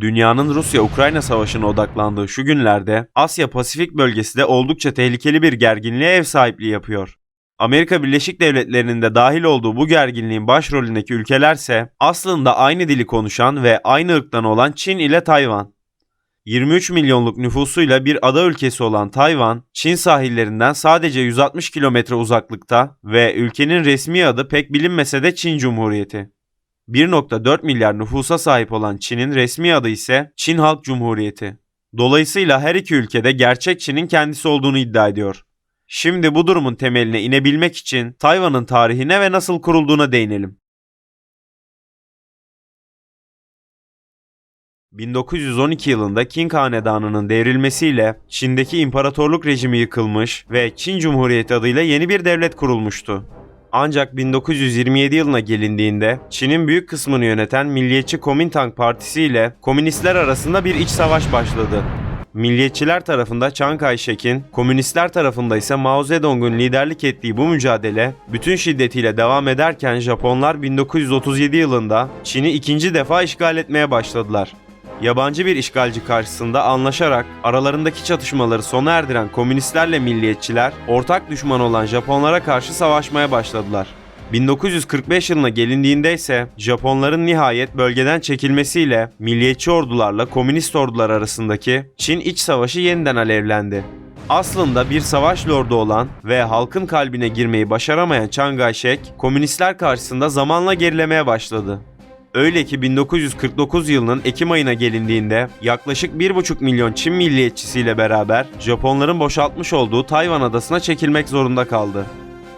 Dünyanın Rusya-Ukrayna savaşına odaklandığı şu günlerde Asya Pasifik bölgesi de oldukça tehlikeli bir gerginliğe ev sahipliği yapıyor. Amerika Birleşik Devletleri'nin de dahil olduğu bu gerginliğin başrolündeki ülkelerse aslında aynı dili konuşan ve aynı ırktan olan Çin ile Tayvan. 23 milyonluk nüfusuyla bir ada ülkesi olan Tayvan, Çin sahillerinden sadece 160 kilometre uzaklıkta ve ülkenin resmi adı pek bilinmese de Çin Cumhuriyeti. 1.4 milyar nüfusa sahip olan Çin'in resmi adı ise Çin Halk Cumhuriyeti. Dolayısıyla her iki ülkede gerçek Çin'in kendisi olduğunu iddia ediyor. Şimdi bu durumun temeline inebilmek için Tayvan'ın tarihine ve nasıl kurulduğuna değinelim. 1912 yılında Qing Hanedanı'nın devrilmesiyle Çin'deki imparatorluk rejimi yıkılmış ve Çin Cumhuriyeti adıyla yeni bir devlet kurulmuştu. Ancak 1927 yılına gelindiğinde Çin'in büyük kısmını yöneten Milliyetçi Komintang Partisi ile komünistler arasında bir iç savaş başladı. Milliyetçiler tarafında Chiang Kai-shek'in, komünistler tarafında ise Mao Zedong'un liderlik ettiği bu mücadele bütün şiddetiyle devam ederken Japonlar 1937 yılında Çin'i ikinci defa işgal etmeye başladılar. Yabancı bir işgalci karşısında anlaşarak aralarındaki çatışmaları sona erdiren komünistlerle milliyetçiler ortak düşman olan Japonlara karşı savaşmaya başladılar. 1945 yılına gelindiğinde ise Japonların nihayet bölgeden çekilmesiyle milliyetçi ordularla komünist ordular arasındaki Çin iç savaşı yeniden alevlendi. Aslında bir savaş lordu olan ve halkın kalbine girmeyi başaramayan Chiang Kai-shek, komünistler karşısında zamanla gerilemeye başladı. Öyle ki 1949 yılının Ekim ayına gelindiğinde yaklaşık 1,5 milyon Çin milliyetçisiyle beraber Japonların boşaltmış olduğu Tayvan adasına çekilmek zorunda kaldı.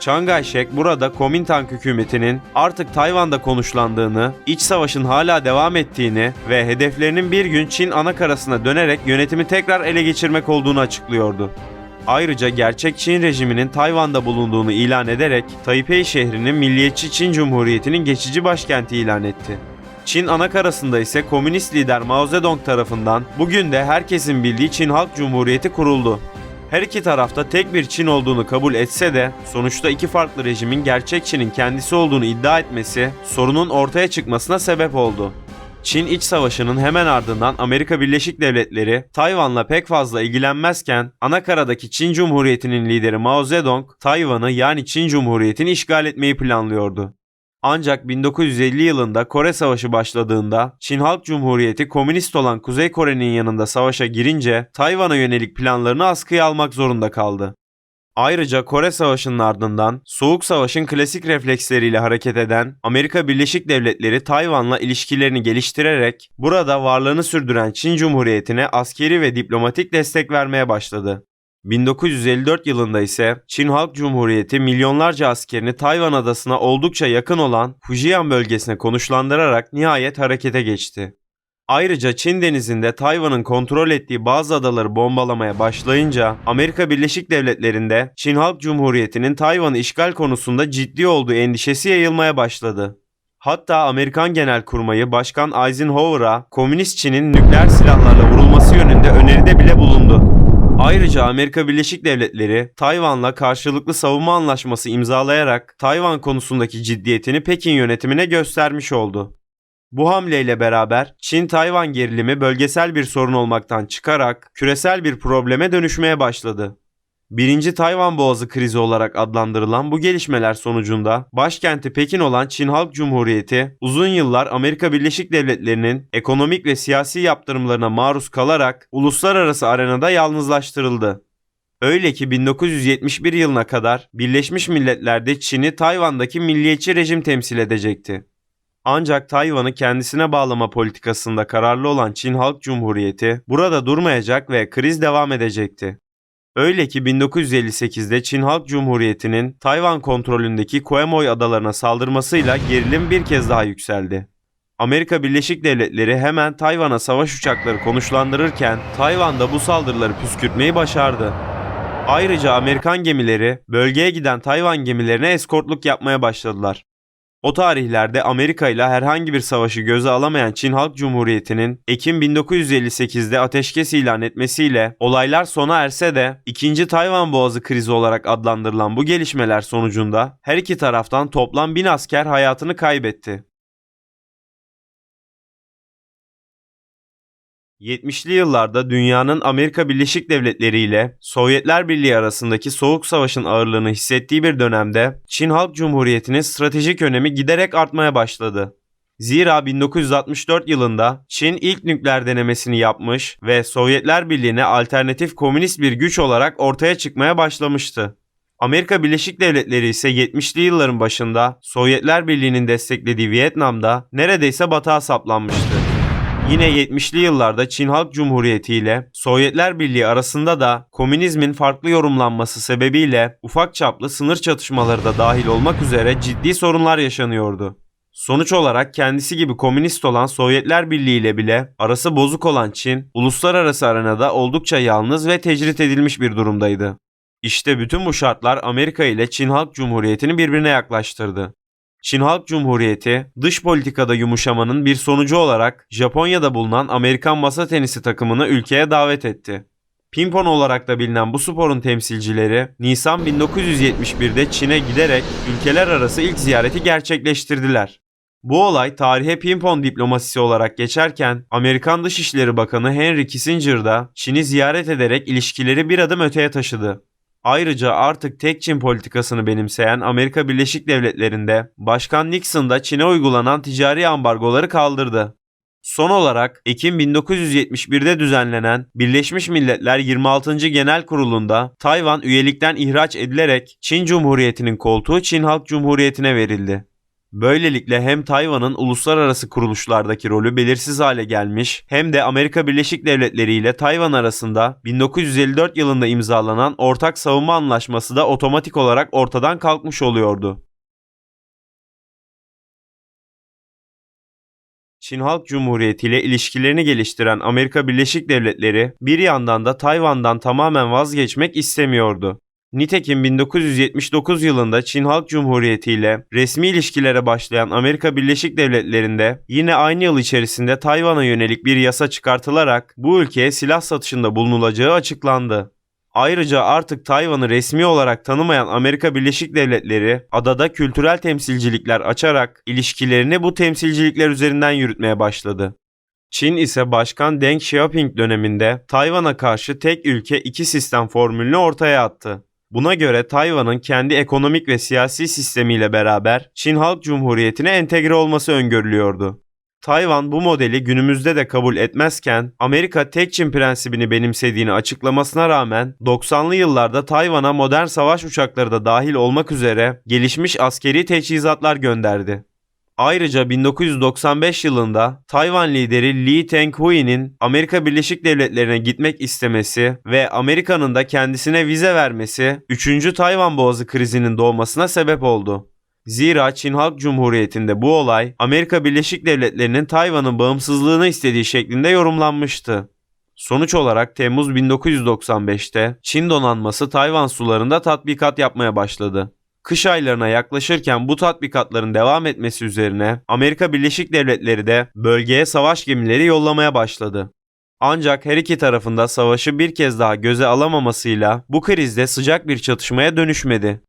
Chiang Kai-shek burada Komintang hükümetinin artık Tayvan'da konuşlandığını, iç savaşın hala devam ettiğini ve hedeflerinin bir gün Çin anakarasına dönerek yönetimi tekrar ele geçirmek olduğunu açıklıyordu. Ayrıca gerçek Çin rejiminin Tayvan'da bulunduğunu ilan ederek Taipei şehrinin Milliyetçi Çin Cumhuriyeti'nin geçici başkenti ilan etti. Çin anakarasında ise komünist lider Mao Zedong tarafından bugün de herkesin bildiği Çin Halk Cumhuriyeti kuruldu. Her iki tarafta tek bir Çin olduğunu kabul etse de sonuçta iki farklı rejimin gerçek Çin'in kendisi olduğunu iddia etmesi sorunun ortaya çıkmasına sebep oldu. Çin iç savaşının hemen ardından Amerika Birleşik Devletleri Tayvan'la pek fazla ilgilenmezken Anakara'daki Çin Cumhuriyeti'nin lideri Mao Zedong Tayvan'ı yani Çin Cumhuriyeti'ni işgal etmeyi planlıyordu. Ancak 1950 yılında Kore Savaşı başladığında Çin Halk Cumhuriyeti komünist olan Kuzey Kore'nin yanında savaşa girince Tayvan'a yönelik planlarını askıya almak zorunda kaldı. Ayrıca Kore Savaşı'nın ardından Soğuk Savaş'ın klasik refleksleriyle hareket eden Amerika Birleşik Devletleri Tayvan'la ilişkilerini geliştirerek burada varlığını sürdüren Çin Cumhuriyeti'ne askeri ve diplomatik destek vermeye başladı. 1954 yılında ise Çin Halk Cumhuriyeti milyonlarca askerini Tayvan adasına oldukça yakın olan Fujian bölgesine konuşlandırarak nihayet harekete geçti. Ayrıca Çin denizinde Tayvan'ın kontrol ettiği bazı adaları bombalamaya başlayınca Amerika Birleşik Devletleri'nde Çin Halk Cumhuriyeti'nin Tayvan'ı işgal konusunda ciddi olduğu endişesi yayılmaya başladı. Hatta Amerikan Genelkurmayı Başkan Eisenhower'a komünist Çin'in nükleer silahlarla vurulması yönünde öneride bile bulundu. Ayrıca Amerika Birleşik Devletleri Tayvan'la karşılıklı savunma anlaşması imzalayarak Tayvan konusundaki ciddiyetini Pekin yönetimine göstermiş oldu. Bu hamleyle beraber Çin-Tayvan gerilimi bölgesel bir sorun olmaktan çıkarak küresel bir probleme dönüşmeye başladı. Birinci Tayvan Boğazı krizi olarak adlandırılan bu gelişmeler sonucunda başkenti Pekin olan Çin Halk Cumhuriyeti uzun yıllar Amerika Birleşik Devletleri'nin ekonomik ve siyasi yaptırımlarına maruz kalarak uluslararası arenada yalnızlaştırıldı. Öyle ki 1971 yılına kadar Birleşmiş Milletler'de Çin'i Tayvan'daki milliyetçi rejim temsil edecekti. Ancak Tayvan'ı kendisine bağlama politikasında kararlı olan Çin Halk Cumhuriyeti burada durmayacak ve kriz devam edecekti. Öyle ki 1958'de Çin Halk Cumhuriyeti'nin Tayvan kontrolündeki Quemoy adalarına saldırmasıyla gerilim bir kez daha yükseldi. Amerika Birleşik Devletleri hemen Tayvan'a savaş uçakları konuşlandırırken Tayvan da bu saldırıları püskürtmeyi başardı. Ayrıca Amerikan gemileri bölgeye giden Tayvan gemilerine eskortluk yapmaya başladılar. O tarihlerde Amerika ile herhangi bir savaşı göze alamayan Çin Halk Cumhuriyeti'nin Ekim 1958'de ateşkes ilan etmesiyle olaylar sona erse de 2. Tayvan Boğazı krizi olarak adlandırılan bu gelişmeler sonucunda her iki taraftan toplam 1000 asker hayatını kaybetti. 70'li yıllarda dünyanın Amerika Birleşik Devletleri ile Sovyetler Birliği arasındaki Soğuk Savaş'ın ağırlığını hissettiği bir dönemde Çin Halk Cumhuriyeti'nin stratejik önemi giderek artmaya başladı. Zira 1964 yılında Çin ilk nükleer denemesini yapmış ve Sovyetler Birliği'ne alternatif komünist bir güç olarak ortaya çıkmaya başlamıştı. Amerika Birleşik Devletleri ise 70'li yılların başında Sovyetler Birliği'nin desteklediği Vietnam'da neredeyse batağa saplanmıştı. Yine 70'li yıllarda Çin Halk Cumhuriyeti ile Sovyetler Birliği arasında da komünizmin farklı yorumlanması sebebiyle ufak çaplı sınır çatışmaları da dahil olmak üzere ciddi sorunlar yaşanıyordu. Sonuç olarak kendisi gibi komünist olan Sovyetler Birliği ile bile arası bozuk olan Çin, uluslararası arenada oldukça yalnız ve tecrit edilmiş bir durumdaydı. İşte bütün bu şartlar Amerika ile Çin Halk Cumhuriyeti'ni birbirine yaklaştırdı. Çin Halk Cumhuriyeti dış politikada yumuşamanın bir sonucu olarak Japonya'da bulunan Amerikan masa tenisi takımını ülkeye davet etti. Pimpon olarak da bilinen bu sporun temsilcileri Nisan 1971'de Çin'e giderek ülkeler arası ilk ziyareti gerçekleştirdiler. Bu olay tarihe pimpon diplomasisi olarak geçerken Amerikan Dışişleri Bakanı Henry Kissinger da Çin'i ziyaret ederek ilişkileri bir adım öteye taşıdı. Ayrıca artık tek Çin politikasını benimseyen Amerika Birleşik Devletleri'nde Başkan Nixon da Çin'e uygulanan ticari ambargoları kaldırdı. Son olarak Ekim 1971'de düzenlenen Birleşmiş Milletler 26. Genel Kurulu'nda Tayvan üyelikten ihraç edilerek Çin Cumhuriyeti'nin koltuğu Çin Halk Cumhuriyeti'ne verildi. Böylelikle hem Tayvan'ın uluslararası kuruluşlardaki rolü belirsiz hale gelmiş hem de Amerika Birleşik Devletleri ile Tayvan arasında 1954 yılında imzalanan ortak savunma anlaşması da otomatik olarak ortadan kalkmış oluyordu. Çin Halk Cumhuriyeti ile ilişkilerini geliştiren Amerika Birleşik Devletleri bir yandan da Tayvan'dan tamamen vazgeçmek istemiyordu. Nitekim 1979 yılında Çin Halk Cumhuriyeti ile resmi ilişkilere başlayan Amerika Birleşik Devletleri'nde yine aynı yıl içerisinde Tayvan'a yönelik bir yasa çıkartılarak bu ülkeye silah satışında bulunulacağı açıklandı. Ayrıca artık Tayvan'ı resmi olarak tanımayan Amerika Birleşik Devletleri adada kültürel temsilcilikler açarak ilişkilerini bu temsilcilikler üzerinden yürütmeye başladı. Çin ise Başkan Deng Xiaoping döneminde Tayvan'a karşı tek ülke iki sistem formülünü ortaya attı. Buna göre Tayvan'ın kendi ekonomik ve siyasi sistemiyle beraber Çin Halk Cumhuriyeti'ne entegre olması öngörülüyordu. Tayvan bu modeli günümüzde de kabul etmezken Amerika tek Çin prensibini benimsediğini açıklamasına rağmen 90'lı yıllarda Tayvan'a modern savaş uçakları da dahil olmak üzere gelişmiş askeri teçhizatlar gönderdi. Ayrıca 1995 yılında Tayvan lideri Lee Teng-hui'nin Amerika Birleşik Devletleri'ne gitmek istemesi ve Amerika'nın da kendisine vize vermesi 3. Tayvan Boğazı krizinin doğmasına sebep oldu. Zira Çin Halk Cumhuriyeti'nde bu olay Amerika Birleşik Devletleri'nin Tayvan'ın bağımsızlığını istediği şeklinde yorumlanmıştı. Sonuç olarak Temmuz 1995'te Çin donanması Tayvan sularında tatbikat yapmaya başladı. Kış aylarına yaklaşırken bu tatbikatların devam etmesi üzerine Amerika Birleşik Devletleri de bölgeye savaş gemileri yollamaya başladı. Ancak her iki tarafında savaşı bir kez daha göze alamamasıyla bu krizde sıcak bir çatışmaya dönüşmedi.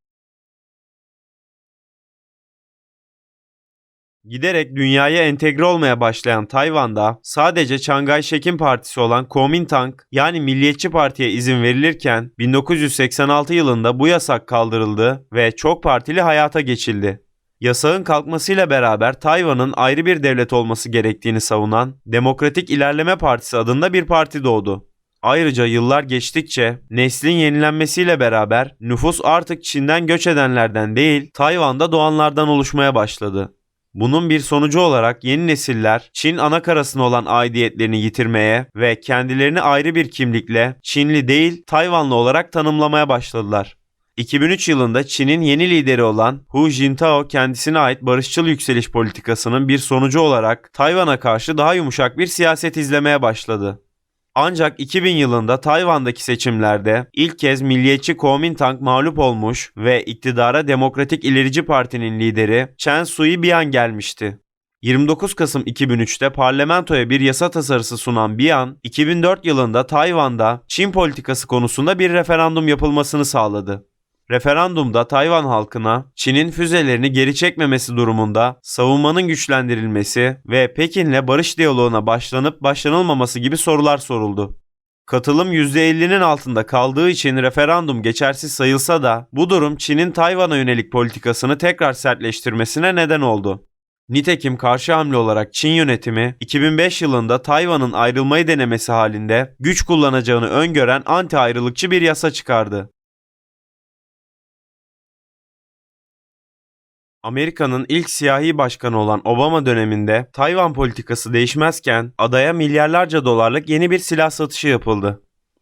Giderek dünyaya entegre olmaya başlayan Tayvan'da sadece Chiang Kai-shek'in partisi olan Kuomintang yani Milliyetçi Parti'ye izin verilirken 1986 yılında bu yasak kaldırıldı ve çok partili hayata geçildi. Yasağın kalkmasıyla beraber Tayvan'ın ayrı bir devlet olması gerektiğini savunan Demokratik İlerleme Partisi adında bir parti doğdu. Ayrıca yıllar geçtikçe neslin yenilenmesiyle beraber nüfus artık Çin'den göç edenlerden değil Tayvan'da doğanlardan oluşmaya başladı. Bunun bir sonucu olarak yeni nesiller Çin ana karasına olan aidiyetlerini yitirmeye ve kendilerini ayrı bir kimlikle Çinli değil Tayvanlı olarak tanımlamaya başladılar. 2003 yılında Çin'in yeni lideri olan Hu Jintao kendisine ait barışçıl yükseliş politikasının bir sonucu olarak Tayvan'a karşı daha yumuşak bir siyaset izlemeye başladı. Ancak 2000 yılında Tayvan'daki seçimlerde ilk kez milliyetçi Kuomintang mağlup olmuş ve iktidara Demokratik İlerici Parti'nin lideri Chen Shui-bian gelmişti. 29 Kasım 2003'te parlamentoya bir yasa tasarısı sunan Bian, 2004 yılında Tayvan'da Çin politikası konusunda bir referandum yapılmasını sağladı. Referandumda Tayvan halkına Çin'in füzelerini geri çekmemesi durumunda savunmanın güçlendirilmesi ve Pekin'le barış diyaloğuna başlanıp başlanılmaması gibi sorular soruldu. Katılım %50'nin altında kaldığı için referandum geçersiz sayılsa da bu durum Çin'in Tayvan'a yönelik politikasını tekrar sertleştirmesine neden oldu. Nitekim karşı hamle olarak Çin yönetimi 2005 yılında Tayvan'ın ayrılmayı denemesi halinde güç kullanacağını öngören anti ayrılıkçı bir yasa çıkardı. Amerika'nın ilk siyahi başkanı olan Obama döneminde Tayvan politikası değişmezken adaya milyarlarca dolarlık yeni bir silah satışı yapıldı.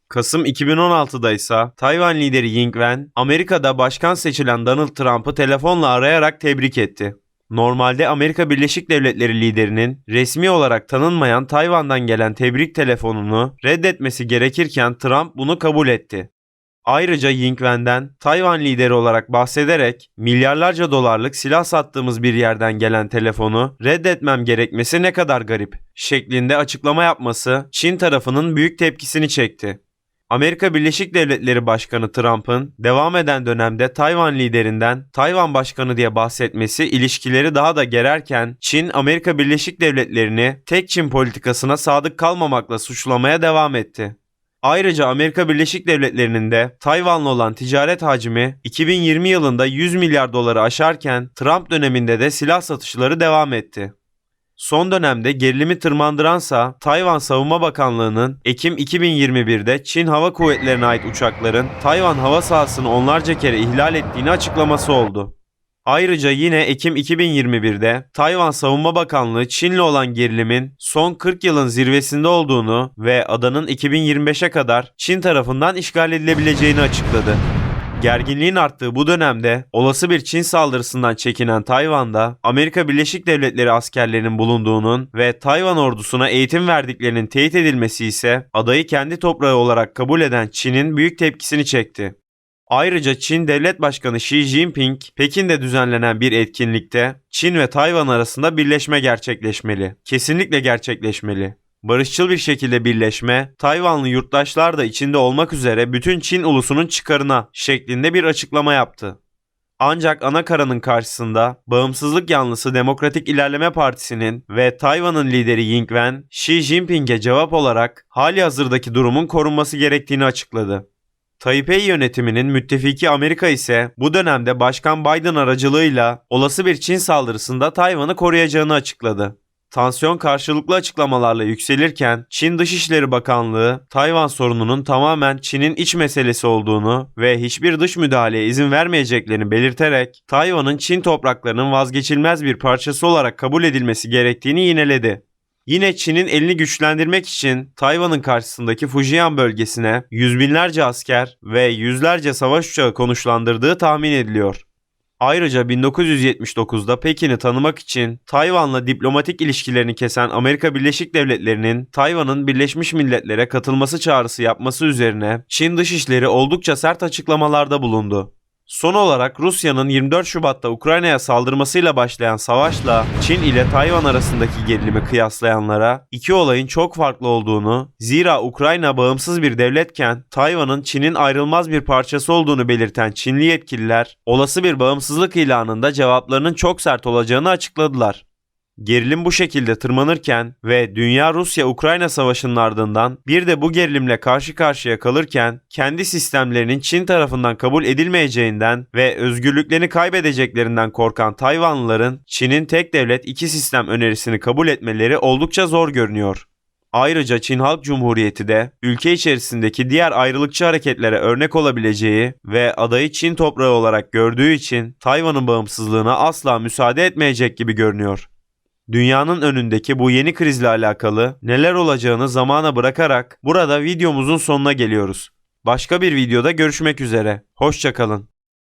Kasım 2016'da ise Tayvan lideri Ying Wen, Amerika'da başkan seçilen Donald Trump'ı telefonla arayarak tebrik etti. Normalde Amerika Birleşik Devletleri liderinin resmi olarak tanınmayan Tayvan'dan gelen tebrik telefonunu reddetmesi gerekirken Trump bunu kabul etti. Ayrıca Ying Wen'den Tayvan lideri olarak bahsederek milyarlarca dolarlık silah sattığımız bir yerden gelen telefonu reddetmem gerekmesi ne kadar garip şeklinde açıklama yapması Çin tarafının büyük tepkisini çekti. Amerika Birleşik Devletleri Başkanı Trump'ın devam eden dönemde Tayvan liderinden Tayvan Başkanı diye bahsetmesi ilişkileri daha da gererken Çin Amerika Birleşik Devletleri'ni tek Çin politikasına sadık kalmamakla suçlamaya devam etti. Ayrıca Amerika Birleşik Devletleri'nin de Tayvan'la olan ticaret hacmi 2020 yılında 100 milyar doları aşarken Trump döneminde de silah satışları devam etti. Son dönemde gerilimi tırmandıransa Tayvan Savunma Bakanlığı'nın Ekim 2021'de Çin Hava Kuvvetleri'ne ait uçakların Tayvan hava sahasını onlarca kere ihlal ettiğini açıklaması oldu. Ayrıca yine Ekim 2021'de Tayvan Savunma Bakanlığı Çin'le olan gerilimin son 40 yılın zirvesinde olduğunu ve adanın 2025'e kadar Çin tarafından işgal edilebileceğini açıkladı. Gerginliğin arttığı bu dönemde olası bir Çin saldırısından çekinen Tayvan'da Amerika Birleşik Devletleri askerlerinin bulunduğunun ve Tayvan ordusuna eğitim verdiklerinin teyit edilmesi ise adayı kendi toprağı olarak kabul eden Çin'in büyük tepkisini çekti. Ayrıca Çin Devlet Başkanı Xi Jinping, Pekin'de düzenlenen bir etkinlikte Çin ve Tayvan arasında birleşme gerçekleşmeli. Kesinlikle gerçekleşmeli. Barışçıl bir şekilde birleşme, Tayvanlı yurttaşlar da içinde olmak üzere bütün Çin ulusunun çıkarına şeklinde bir açıklama yaptı. Ancak ana karanın karşısında bağımsızlık yanlısı Demokratik İlerleme Partisi'nin ve Tayvan'ın lideri Ying Wen, Xi Jinping'e cevap olarak hali hazırdaki durumun korunması gerektiğini açıkladı. Taipei yönetiminin müttefiki Amerika ise bu dönemde Başkan Biden aracılığıyla olası bir Çin saldırısında Tayvan'ı koruyacağını açıkladı. Tansiyon karşılıklı açıklamalarla yükselirken Çin Dışişleri Bakanlığı Tayvan sorununun tamamen Çin'in iç meselesi olduğunu ve hiçbir dış müdahaleye izin vermeyeceklerini belirterek Tayvan'ın Çin topraklarının vazgeçilmez bir parçası olarak kabul edilmesi gerektiğini yineledi. Yine Çin'in elini güçlendirmek için Tayvan'ın karşısındaki Fujian bölgesine yüz binlerce asker ve yüzlerce savaş uçağı konuşlandırdığı tahmin ediliyor. Ayrıca 1979'da Pekin'i tanımak için Tayvan'la diplomatik ilişkilerini kesen Amerika Birleşik Devletleri'nin Tayvan'ın Birleşmiş Milletler'e katılması çağrısı yapması üzerine Çin Dışişleri oldukça sert açıklamalarda bulundu. Son olarak Rusya'nın 24 Şubat'ta Ukrayna'ya saldırmasıyla başlayan savaşla Çin ile Tayvan arasındaki gerilimi kıyaslayanlara iki olayın çok farklı olduğunu, zira Ukrayna bağımsız bir devletken Tayvan'ın Çin'in ayrılmaz bir parçası olduğunu belirten Çinli yetkililer, olası bir bağımsızlık ilanında cevaplarının çok sert olacağını açıkladılar. Gerilim bu şekilde tırmanırken ve Dünya-Rusya-Ukrayna savaşının ardından bir de bu gerilimle karşı karşıya kalırken kendi sistemlerinin Çin tarafından kabul edilmeyeceğinden ve özgürlüklerini kaybedeceklerinden korkan Tayvanlıların Çin'in tek devlet iki sistem önerisini kabul etmeleri oldukça zor görünüyor. Ayrıca Çin Halk Cumhuriyeti de ülke içerisindeki diğer ayrılıkçı hareketlere örnek olabileceği ve adayı Çin toprağı olarak gördüğü için Tayvan'ın bağımsızlığına asla müsaade etmeyecek gibi görünüyor. Dünyanın önündeki bu yeni krizle alakalı neler olacağını zamana bırakarak burada videomuzun sonuna geliyoruz. Başka bir videoda görüşmek üzere. Hoşçakalın.